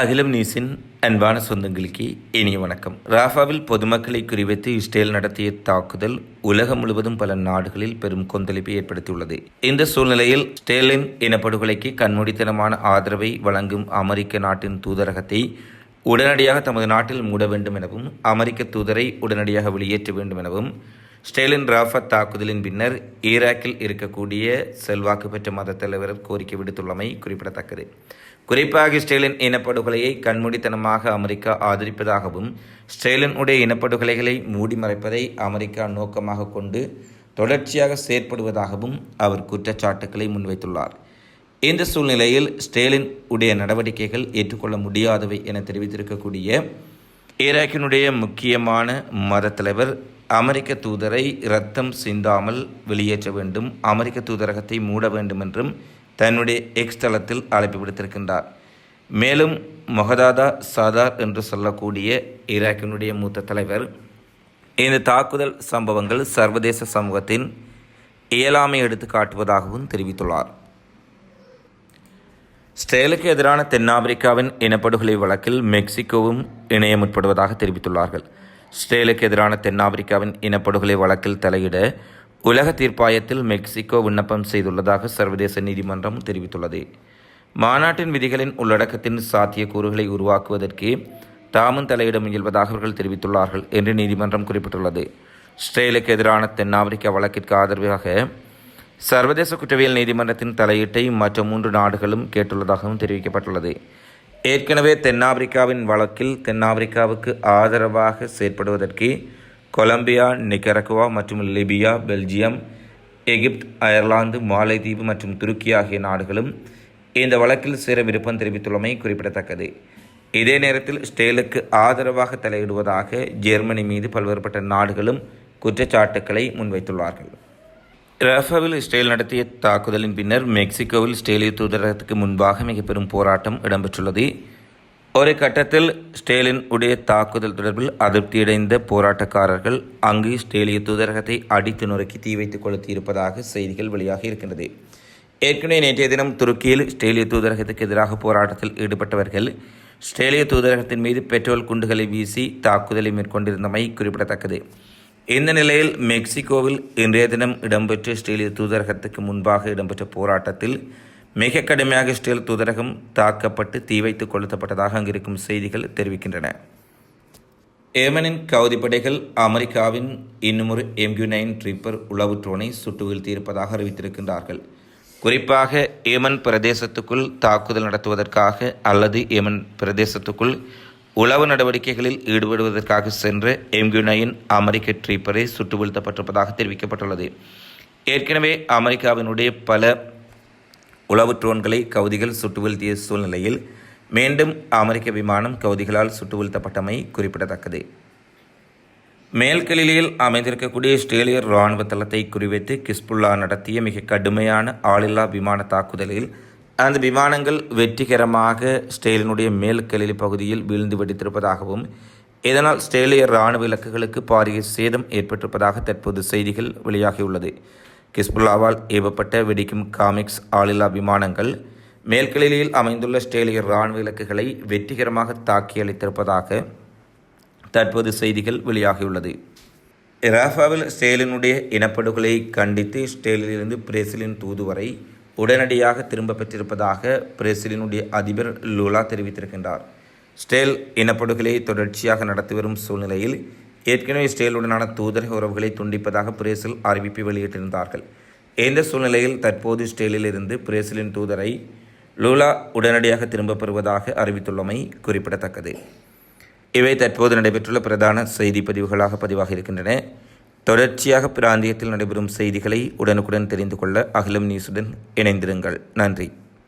அகிலம் நியூஸின் அன்பான சொந்தங்களுக்கு இனிய வணக்கம். ராஃபாவில் பொதுமக்களை குறிவைத்து இஸ்ரேல் நடத்திய தாக்குதல் உலகம் முழுவதும் பல நாடுகளில் பெரும் கொந்தளிப்பை ஏற்படுத்தியுள்ளது. இந்த சூழ்நிலையில் ஸ்டேலின் இனப்படுகொலைக்கு கண்மூடித்தனமான ஆதரவை வழங்கும் அமெரிக்க நாட்டின் தூதரகத்தை உடனடியாக தமது நாட்டில் மூட வேண்டும் எனவும் அமெரிக்க தூதரை உடனடியாக வெளியேற்ற வேண்டும் எனவும் ஸ்டேலின் ராஃபத் தாக்குதலின் பின்னர் ஈராக்கில் இருக்கக்கூடிய செல்வாக்கு பெற்ற மத தலைவர் கோரிக்கை விடுத்துள்ளமை குறிப்பிடத்தக்கது. குறிப்பாக ஸ்டேலின் இனப்படுகொலையை கண்மூடித்தனமாக அமெரிக்கா ஆதரிப்பதாகவும் ஸ்டேலின் உடைய இனப்படுகொலைகளை மூடி மறைப்பதை அமெரிக்கா நோக்கமாக கொண்டு தொடர்ச்சியாக செயற்படுவதாகவும் அவர் குற்றச்சாட்டுக்களை முன்வைத்துள்ளார். இந்த சூழ்நிலையில் ஸ்டேலின் உடைய நடவடிக்கைகள் ஏற்றுக்கொள்ள முடியாதவை என தெரிவித்திருக்கக்கூடிய ஈராக்கினுடைய முக்கியமான மத தலைவர் அமெரிக்க தூதரை இரத்தம் சிந்தாமல் வெளியேற்ற வேண்டும் அமெரிக்க தூதரகத்தை மூட வேண்டும் என்றும் தன்னுடைய எக்ஸ் தளத்தில் அழைப்பு விடுத்திருக்கின்றார். மேலும் மொஹதாதா சாதார் என்று சொல்லக்கூடிய ஈராக்கினுடைய மூத்த தலைவர் இந்த தாக்குதல் சம்பவங்கள் சர்வதேச சமூகத்தின் இயலாமை எடுத்து காட்டுவதாகவும் தெரிவித்துள்ளார். ஸ்டேலுக்கு எதிரான தென்னாப்பிரிக்காவின் இனப்படுகொலை வழக்கில் மெக்சிகோவும் இணைய முற்படுவதாக தெரிவித்துள்ளார்கள். ஸ்ரேலுக்கு எதிரான தென்னாப்பிரிக்காவின் இனப்படுகொலை வழக்கில் தலையிட உலக தீர்ப்பாயத்தில் மெக்சிகோ விண்ணப்பம் செய்துள்ளதாக சர்வதேச நீதிமன்றம் தெரிவித்துள்ளது. மாநாட்டின் விதிகளின் உள்ளடக்கத்தின் சாத்தியக்கூறுகளை உருவாக்குவதற்கு தாமும் தலையிட முயல்வதாக அவர்கள் தெரிவித்துள்ளார்கள் என்று நீதிமன்றம் குறிப்பிட்டுள்ளது. ஸ்ரேலுக்கு எதிரான தென்னாப்பிரிக்கா வழக்கிற்கு ஆதரவாக சர்வதேச குற்றவியல் நீதிமன்றத்தின் தலையீட்டை மற்ற மூன்று நாடுகளும் கேட்டுள்ளதாகவும் தெரிவிக்கப்பட்டுள்ளது. ஏற்கனவே தென்னாப்பிரிக்காவின் வழக்கில் தென்னாப்பிரிக்காவுக்கு ஆதரவாக செயற்படுவதற்கு கொலம்பியா நிகரகுவா மற்றும் லிபியா பெல்ஜியம் எகிப்து அயர்லாந்து மாலைதீவு மற்றும் துருக்கி ஆகிய நாடுகளும் இந்த வழக்கில் சேர விருப்பம் தெரிவித்துள்ளமை குறிப்பிடத்தக்கது. இதே நேரத்தில் ஸ்டேலுக்கு ஆதரவாக தலையிடுவதாக ஜெர்மனி மீது பல்வேறுபட்ட நாடுகளும் குற்றச்சாட்டுக்களை முன்வைத்துள்ளார்கள். ரஃபாவில் இஸ்ரேல் நடத்திய தாக்குதலின் பின்னர் மெக்சிகோவில் இஸ்ரேலிய தூதரகத்துக்கு முன்பாக மிக பெரும் போராட்டம் இடம்பெற்றுள்ளது. ஒரு கட்டத்தில் ஸ்டேலின் உடைய தாக்குதல் தொடர்பில் அதிருப்தியடைந்த போராட்டக்காரர்கள் அங்கு ஸ்டேலிய தூதரகத்தை அடித்து நொறுக்கி தீ வைத்து கொளுத்தியிருப்பதாக செய்திகள் வெளியாகி இருக்கின்றது. ஏற்கனவே நேற்றைய தினம் துருக்கியில் ஸ்டேலிய தூதரகத்துக்கு எதிராக போராட்டத்தில் ஈடுபட்டவர்கள் ஸ்டேலிய தூதரகத்தின் மீது பெட்ரோல் குண்டுகளை வீசி தாக்குதலை மேற்கொண்டிருந்தமை குறிப்பிடத்தக்கது. இந்த நிலையில் மெக்சிகோவில் இன்றைய தினம் இடம்பெற்ற இஸ்ரேலிய தூதரகத்துக்கு முன்பாக இடம்பெற்ற போராட்டத்தில் மிக கடுமையாக இஸ்ரேல் தூதரகம் தாக்கப்பட்டு தீ வைத்து கொளுத்தப்பட்டதாக அங்கிருக்கும் செய்திகள் தெரிவிக்கின்றன. ஏமனின் கவுதிப்படைகள் அமெரிக்காவின் இன்னுமொரு எம்யூ நைன் ட்ரிப்பர் உளவு ட்ரோனை சுட்டு வீழ்த்தியிருப்பதாக அறிவித்திருக்கின்றார்கள். குறிப்பாக ஏமன் பிரதேசத்துக்குள் தாக்குதல் நடத்துவதற்காக அல்லது ஏமன் பிரதேசத்துக்குள் உளவு நடவடிக்கைகளில் ஈடுபடுவதற்காக சென்ற எம்குனையின் அமெரிக்க ட்ரீப்பரை சுட்டு வீழ்த்தப்பட்டிருப்பதாக தெரிவிக்கப்பட்டுள்ளது. ஏற்கனவே அமெரிக்காவினுடைய பல உளவு ட்ரோன்களை கவுதிகள் சுட்டு வீழ்த்திய சூழ்நிலையில் மீண்டும் அமெரிக்க விமானம் கவுதிகளால் சுட்டு வீழ்த்தப்பட்டமை குறிப்பிடத்தக்கது. மேல்கலிலியில் அமைந்திருக்கக்கூடிய இஸ்ரேலியர் இராணுவ தளத்தை குறிவைத்து கிஸ்புல்லா நடத்திய மிக கடுமையான ஆளில்லா விமான தாக்குதலில் அந்த விமானங்கள் வெற்றிகரமாக ஸ்டேலினுடைய மேல்கலிலி பகுதியில் வீழ்ந்து வெடித்திருப்பதாகவும் இதனால் ஸ்டேலிய இராணுவ இலக்குகளுக்கு பாரிய சேதம் ஏற்பட்டிருப்பதாக தற்போது செய்திகள் வெளியாகியுள்ளது. கிஸ்புல்லாவால் ஏவப்பட்ட வெடிக்கும் காமிக்ஸ் ஆளில்லா விமானங்கள் மேல்கலிலியில் அமைந்துள்ள ஸ்டேலிய இராணுவ இலக்குகளை வெற்றிகரமாக தாக்கி அளித்திருப்பதாக தற்போது செய்திகள் வெளியாகியுள்ளது. ராஃபாவில் ஸ்டேலினுடைய இனப்படுகொலையை கண்டித்து ஸ்டேலிலிருந்து பிரேசிலின் தூதுவரை உடனடியாக திரும்ப பெற்றிருப்பதாக பிரேசிலினுடைய அதிபர் லூலா தெரிவித்திருக்கின்றார். ஸ்டேல் இனப்படுகொலையை தொடர்ச்சியாக நடத்தி வரும் சூழ்நிலையில் ஏற்கனவே ஸ்டேலுடனான தூதரக உறவுகளை துண்டிப்பதாக பிரேசில் அறிவிப்பு வெளியிட்டிருந்தார்கள். இந்த சூழ்நிலையில் தற்போது ஸ்டேலில் இருந்து பிரேசிலின் தூதரை லூலா உடனடியாக திரும்பப் பெறுவதாக அறிவித்துள்ளமை குறிப்பிடத்தக்கது. இவை தற்போது நடைபெற்றுள்ள பிரதான செய்தி பதிவுகளாக பதிவாக இருக்கின்றன தொடர்ச்சியாக பிராந்தியத்தில் நடைபெறும் செய்திகளை உடனுக்குடன் தெரிந்து கொள்ள அகிலம் நியூஸுடன் இணைந்திருங்கள். நன்றி.